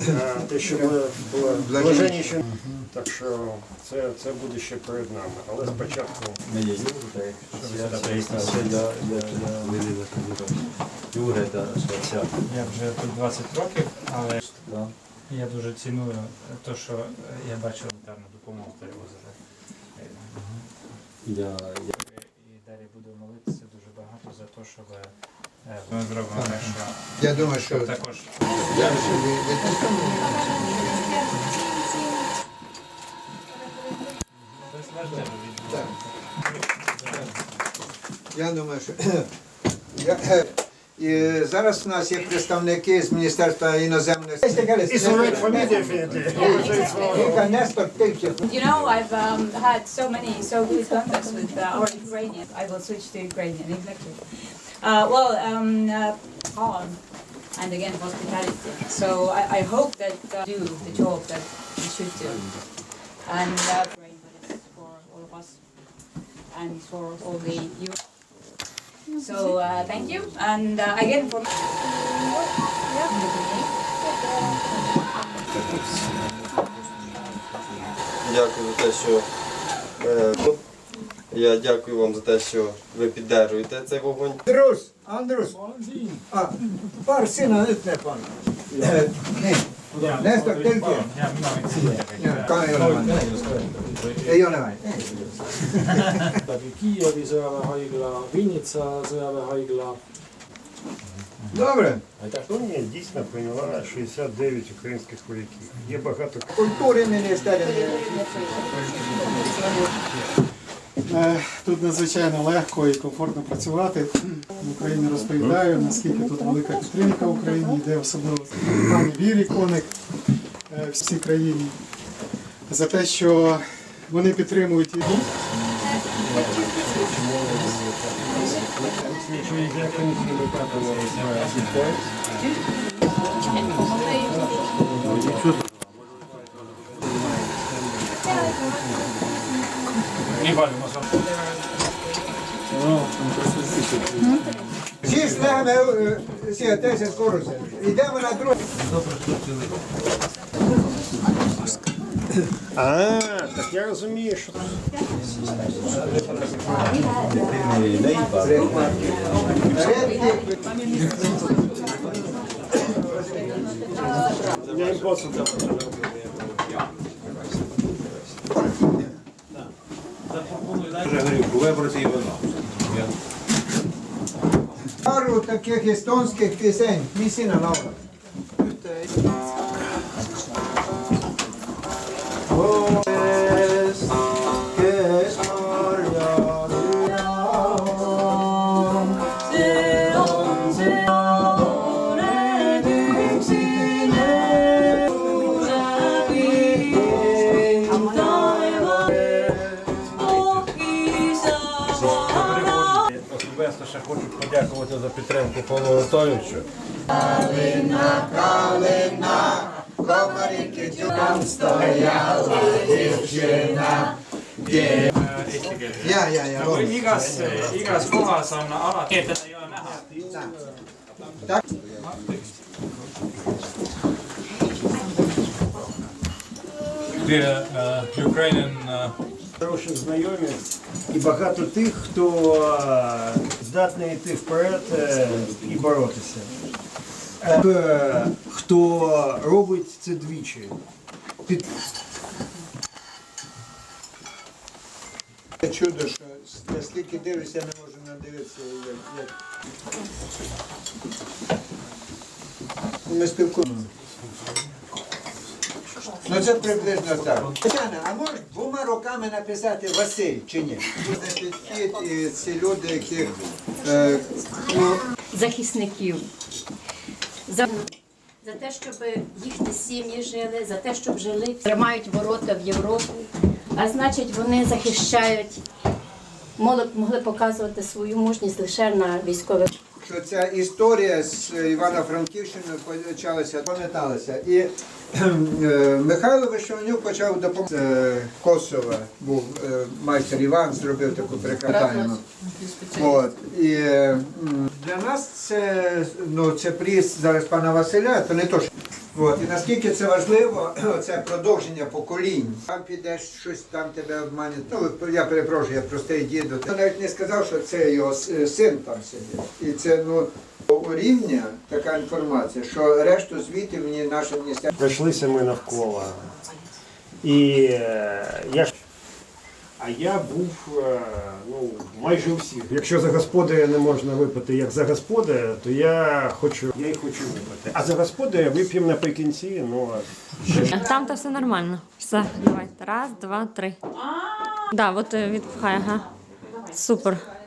е, те, що було було блаженні, так що це, це буде ще перед нами. Але спочатку. Я вже тут 20 років, але я дуже ціную те, що я бачу елементарну допомогу перевозити. І далі буду молитися дуже багато за те, щоб е, ми зробимо що Я думаю, що також я десь Я думаю, що я, і зараз у нас є представники з Міністерства іноземних І Нестор. You know, I've um, had so many so good contacts with uh, our Ukrainians. I will switch to Ukrainian, exactly. Uh, well, um, uh, calm and again hospitality. So I, I hope that uh, do the job that we should do. And uh, Ukraine, but it's for all of us and for all the youth. So uh, thank you. And uh, again for Дякую за те, що е, ну, я дякую вам за те, що ви піддержуєте цей вогонь. Андрус, Андрус. А, пар сина не пан. Е, Ні, Нестор Йоневан. Ei ole vaja. läbi Kiievi sõjaväehaigla, Vinnitsa sõjaväehaigla. Добре. Естонія дійсно прийняла 69 українських вояків. Є багато Культури міністерства. Е, Тут надзвичайно легко і комфортно працювати. В Україні розповідаю, наскільки тут велика підтримка в Україні, йде особливо пані Вірі Коник е, всій країні за те, що вони підтримують і не бачимо. Всі шлеми всі теж скоруся. Йдемо на друге. А, так я розумію, що я їм посуд. Пару таких естонських пісень. Місіна Лаура. Особисто ще хочу подякувати за підтримку Павлу Анатолійовичу. Ja, ja, ja. Või igas, igas kohas on alati. Teda ei ole näha. Так. Dear uh, Ukrainian uh, Хороші знайомі і багато тих, хто е, здатний йти вперед е, і боротися. Е, Хто робить це двічі. Під... Чудо, що наскільки дивишся, не можу надивитися. Як. Ми спілкуємося. Ну це приблизно так. Тетяна, а можеш двома руками написати Василь чи ні? Буде підхід і ці люди, які е, захисників. За, за те, щоб їхні сім'ї жили, за те, щоб жили, тримають ворота в Європу, а значить, вони захищають, могли, могли показувати свою мужність лише на військових. що ця історія з Івано-Франківщини почалася, пам'яталася. І е, Михайло Вишовнюк почав допомагати е, Косова, був е, майстер Іван, зробив таку прикатаємо. От. І е, для нас це, ну, це приїзд зараз пана Василя, то не то, що От, і наскільки це важливо, це продовження поколінь. Там підеш щось, там тебе обманять. Ну, я перепрошую, я простий дідо. Я навіть не сказав, що це його син там сидить. І це ну рівня така інформація, що решту звітів мені наше міністерство. Пройшлися ми навколо. І е, я ж. А я був е, ну, майже у всіх. Якщо за господаря не можна випити як за господаря, то я хочу, я й хочу випити. А за господаря вип'ємо наприкінці, ну а Там то все нормально. Все, давайте. Раз, два, три. Да, от е, відпхай, ага. Супер.